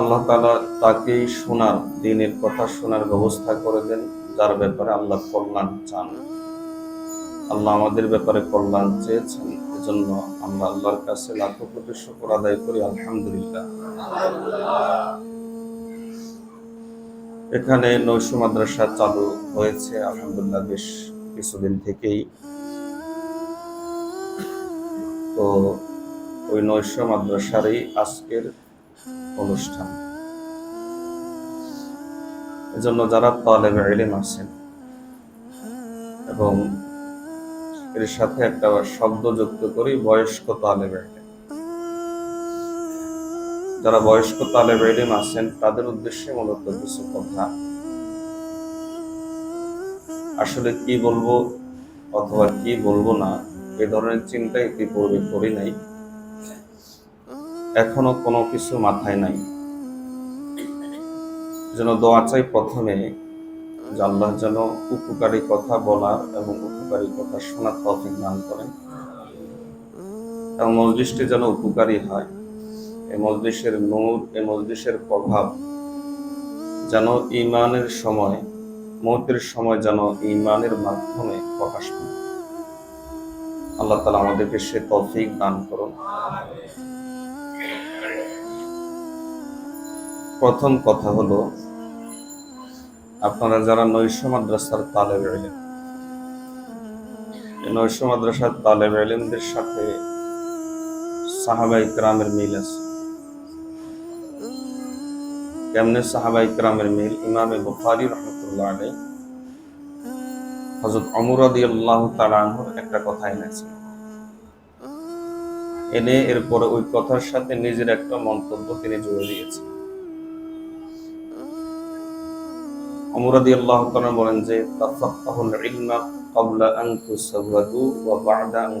আল্লাহ তালা তাকেই শোনার, দিনের কথা শোনার ব্যবস্থা করে দেন, যার ব্যাপারে আল্লাহ কল্যাণ চান। আল্লাহ আমাদের ব্যাপারে কল্যাণ চেয়েছেন, এজন্য আমরা আল্লাহর কাছে লাখো কোটি শুকর আদায় করি, আলহামদুলিল্লাহ। এখানে নৈশ মাদ্রাসা চালু হয়েছে, আলহামদুলিল্লাহ বেশ কিছুদিন থেকেই। তো ওই নৈশ মাদ্রাসারই আজকের অনুষ্ঠান। এজন্য যারা তালেব ইলম আছেন এবং এর সাথে একটা শব্দ যুক্ত করি, বয়স্ক তালেব যারা বয়স্ক তালেব ইলম আছেন, তাদের উদ্দেশ্যে মূলত কিছু কথা। আসলে কি বলব অথবা কি বলব না, এ ধরনের চিন্তা ইতিপূর্বে করি নাই। এখনও কোনো কিছু মাথায় নাই। যেন দোয়া চাই প্রথমে যে আল্লাহ যেন উপকারী কথা বলার এবং উপকারী কথা শোনার তৌফিক দান করেন। এবং মজলিসটি যেন উপকারী হয়। এ মজলিসের নূর এ মজলিসের প্রভাব যেন ইমানের সময়, মৌতের সময় যেন ইমানের মাধ্যমে প্রকাশ পায়। আল্লাহ তালা আমাদেরকে সে তৌফিক দান করুন। প্রথম কথা হলো, আপনারা যারা নৈশ মাদ্রাসার তালেব এলেন নৈশ মাদ্রাসার তালেব এলেমদের সাথে সাহাবাই ক্রামের মিল আছে। কেমনে সাহাবাই ক্রামের মিল? ইমামে বুখারি রহমতুল্লাহ আলাই হজরত অমরাদি আল্লাহ তালানহর একটা কথা এনেছে। এনে এরপরে ওই কথার সাথে নিজের একটা মন্তব্য তিনি জুড়ে দিয়েছেন। অমরাদি আল্লাহ বলেন যে, তাফাক্কাহুল ইলমা ক্বাবলা আন তুসাওয়াদু ওয়া বা'দা আন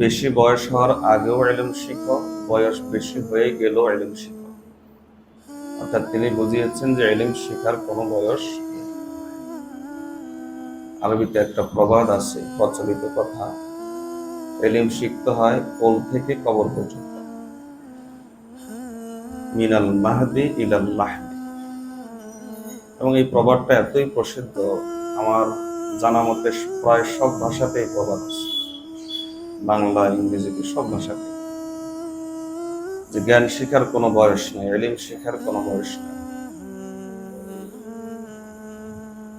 বেশি বয়স হওয়ার আগেও ইলম শিখো, বয়স বেশি হয়ে গেলেও ইলম শিখো। অর্থাৎ তিনি বুঝিয়েছেন যে, ইলম শেখার কোনো বয়স। আরবিতে একটা প্রবাদ আছে, প্রচলিত কথা এলিম শিখতে হয় কোল থেকে কবর পর্যন্ত। মিনাল মাহদি ইলাল লাহদি এবং এই প্রবাদটা এতই প্রসিদ্ধ, আমার জানা মতে প্রায় সব ভাষাতে এই প্রবাদ আছে। বাংলা, ইংরেজিতে সব ভাষাতে যে জ্ঞান শেখার কোনো বয়স নেই, এলিম শেখার কোনো বয়স নেই।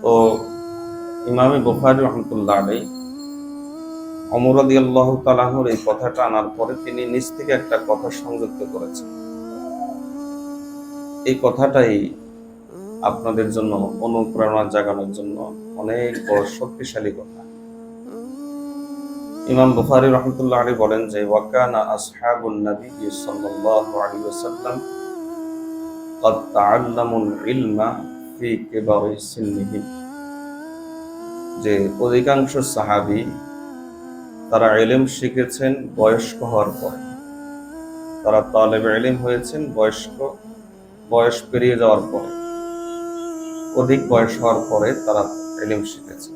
তো ইমামে বুখারি রহমতুল্লাহ আলাই অমরাদি আল্লাহ তালাহুর এই কথাটা আনার পরে তিনি নিজ থেকে একটা কথা সংযুক্ত করেছেন। এই কথাটাই আপনাদের জন্য অনুপ্রেরণা জাগানোর জন্য অনেক বড় শক্তিশালী কথা ইমাম বুখারী রহমতুল্লাহ আলী বলেন যে ওয়াকানা আসহাবুন নবী সাল্লাল্লাহু আলাইহি ওয়াসাল্লাম قد تعلموا العلم في كبر سنهم যে অধিকাংশ সাহাবী তারা ইলম শিখেছেন বয়স্ক হওয়ার পরে তারা তালেবে ইলম হয়েছেন বয়স্ক বয়স পেরিয়ে যাওয়ার পরে, অধিক বয়স হওয়ার পরে তারা ইলম শিখেছে।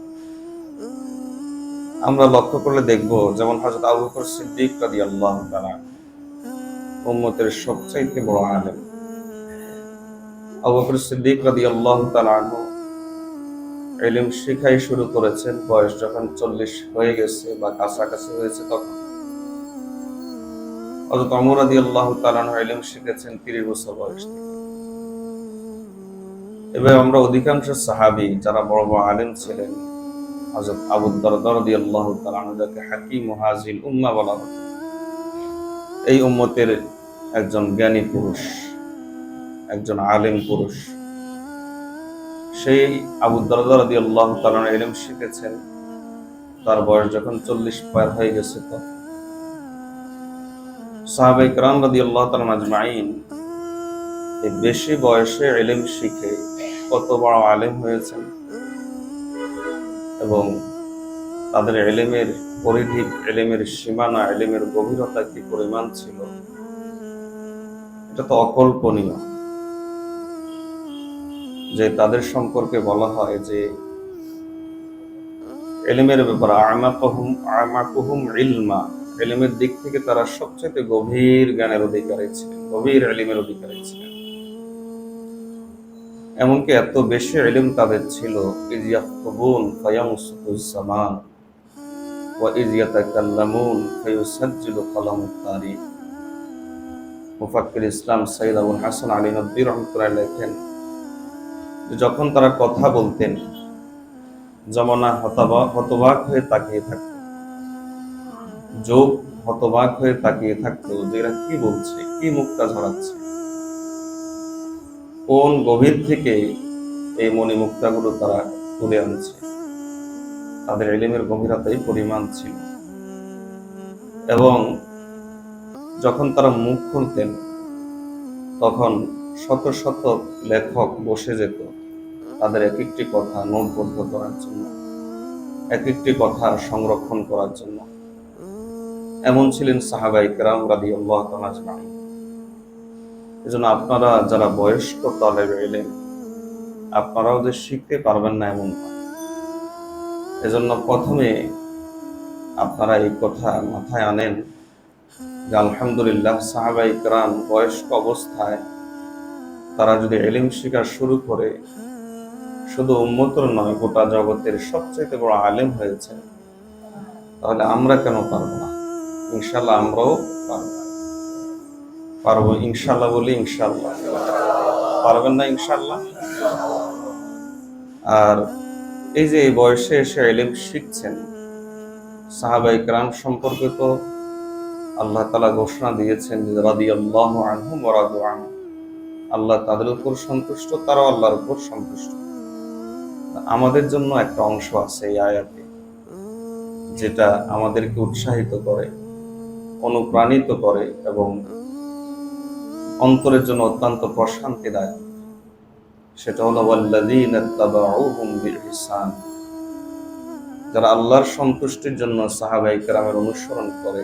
আমরা লক্ষ্য করলে দেখব যেমন হযরত আবু বকর সিদ্দিক রাদিয়াল্লাহু তাআলা উম্মতের সবচাইতে বড় আলেম। আবু বকর সিদ্দিক রাদিয়াল্লাহু তাআলা আনহু ইলম শিখাই শুরু করেছেন, বয়স যখন চল্লিশ হয়ে গেছে বা কাছাকাছি হয়েছে তখন। হযরত ওমর রাদিয়াল্লাহু তাআলা আনহু ইলম শিখেছেন 30 বছর বয়স থেকে। এবার আমরা অধিকাংশ সাহাবি যারা বড় বড় আলেম ছিলেন হজরত আবুদ্দারদি আল্লাহ তালাকে হাকিম হাজিল উম্মা বলা হতো। এই উম্মতের একজন জ্ঞানী পুরুষ, একজন আলেম পুরুষ, সেই আবুদ্দারদি আল্লাহ তালানা এলেম শিখেছেন। তার বয়স যখন চল্লিশ পার হয়ে গেছে তো। সাহাবে ইকরাম রাদি আল্লাহ তালান আজমাইন এই বেশি বয়সে এলেম শিখে কত বড় আলেম হয়েছেন। এবং তাদের এলেমের পরিধি, এলেমের সীমানা, এলেমের গভীরতা কি পরিমাণ ছিল? এটা তো অকল্পনীয়। যে তাদের সম্পর্কে বলা হয় যে এলেমের ব্যাপারে আমাকুহুম আমাকুহুম ইলমা। এলেমের দিক থেকে তারা সবচেয়ে গভীর জ্ঞানের অধিকারী ছিলেন, গভীর এলিমের অধিকারী ছিলেন। এমনকি এত বেশি এলিম তাদের ছিল ইজিয়াকুবুন ফায়ামুসুজ্জামান ওয়া ইজিয়াতাকাল্লামুন ফায়ুসাজ্জিলু কালামুত তারিখ। মুফাক্কির ইসলাম সাইদ আবুল হাসান আলী নব্বী রহমতুল্লাহ লেখেন যখন তারা কথা বলতেন হতবাক হতবাক হয়ে তাকিয়ে থাকত। যোগ হতবাক হয়ে তাকিয়ে থাকতো যে, এরা কি বলছে, কি মুক্তা ঝরাচ্ছে? কোন গভীর থেকে এই মণি মুক্তাগুলো তারা তুলে আনছে? তাদের এলিমের গভীরতাই পরিমাণ ছিল। এবং যখন তারা মুখ খুলতেন, তখন শত শত লেখক বসে যেত তাদের এক একটি কথা নোটবদ্ধ করার জন্য, এক একটি কথা সংরক্ষণ করার জন্য। এমন ছিলেন সাহাবাই কেরাম রাদি আল্লাহ এজন্য আপনারা যারা বয়স্ক তলেবে এলেন আপনারাও যে শিখতে পারবেন না এমন এজন্য প্রথমে আপনারা এই কথা মাথায় আনেন যে আলহামদুলিল্লাহ সাহাবাই কেরাম বয়স্ক অবস্থায় তারা যদি এলিম শিকার শুরু করে, শুধু উন্মতর নয়, গোটা জগতের সবচেয়ে বড় আলেম হয়েছে, তাহলে আমরা কেন পারব না? ইনশাল্লাহ আমরাও পারব। পারব ইনশাল্লাহ বলি ইনশাল্লাহ পারবেন না ইনশাল্লাহ আর এই যে এই বয়সে এসে এলিম শিখছেন সাহাবাই ক্রাম সম্পর্কে তো আল্লাহ তালা ঘোষণা দিয়েছেন রাদি আল্লাহ আনহু। মরাদু আল্লাহ তাদের উপর সন্তুষ্ট, তারাও আল্লাহর উপর সন্তুষ্ট। আমাদের জন্য একটা অংশ আছে এই আয়াতে, যেটা আমাদেরকে উৎসাহিত করে, অনুপ্রাণিত করে এবং অন্তরের জন্য অত্যন্ত প্রশান্তি দেয় সেটা হলো যারা আল্লাহর সন্তুষ্টির জন্য সাহাবাই কেরামের অনুসরণ করে,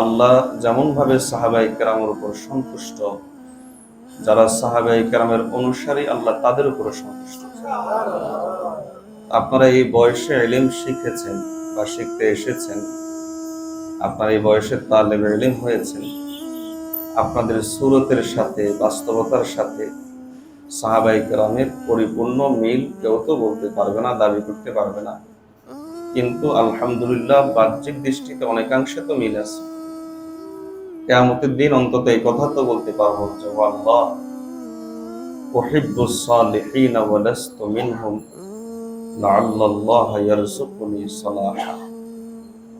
আল্লাহ যেমন ভাবে সাহাবাই কেরামের উপর সন্তুষ্ট, যারা সাহাবাই কেরামের অনুসারী, আল্লাহ তাদের উপর সন্তুষ্ট। আপনারা এই বয়সে এলিম শিখেছেন বা শিখতে এসেছেন, আপনারা এই বয়সে তালেবে এলিম হয়েছেন আপনাদের সুরতের সাথে, বাস্তবতার সাথে সাহাবাই কেরামের পরিপূর্ণ মিল কেউ তো বলতে পারবে না, দাবি করতে পারবে না। কিন্তু আলহামদুলিল্লাহ বাহ্যিক দৃষ্টিতে অনেকাংশে তো মিল আছে। কেয়ামতের দিন অন্তত এই কথা তো বলতে পারব যে, আল্লাহ উহিব্বুস সালিহিন ওয়া মিনহুম লাআল্লাল্লাহ ইয়ারযুকুনি সালাহা।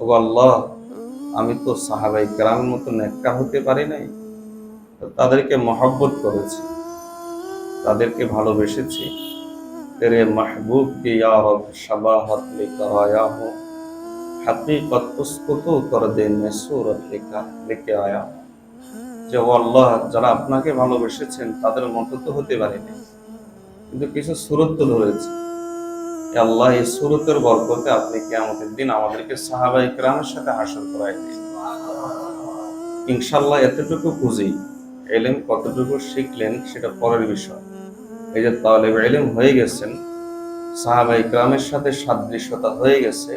ও আল্লাহ, আমি তো সাহাবাই কেরামের মতো নেককার হতে পারি নাই? তাদেরকে মহব্বত করেছি, তাদেরকে ভালোবেসেছি। তেরে মাহবুব কে ইয়া রব, শাবাহাত লিকায়া হো হাকিকত উসকো তো কর দে সুরত লিখা লিখে আয়া যে ও আল্লাহ, যারা আপনাকে ভালোবেসেছেন, তাদের মতো তো হতে পারেনি। কিন্তু কিছু সুরত তো ধরেছে। আল্লাহ, এই সুরতের বরকতে আপনি কি আমাদের দিন আমাদেরকে সাহাবাই ক্রামের সাথে হাসল করাই দিন ইনশাল্লাহ এতটুকু বুঝি এলেম কতটুকু শিখলেন সেটা পরের বিষয়। এই যে তালেব এলেম হয়ে গেছেন, সাহাবাই গ্রামের সাথে সাদৃশ্যতা হয়ে গেছে,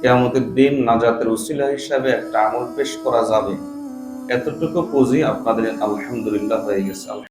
কেয়ামতের দিন নাজাতের উসিলা হিসাবে একটা আমল পেশ করা যাবে। এতটুকু পুঁজি আপনাদের আলহামদুলিল্লাহ হয়ে গেছে।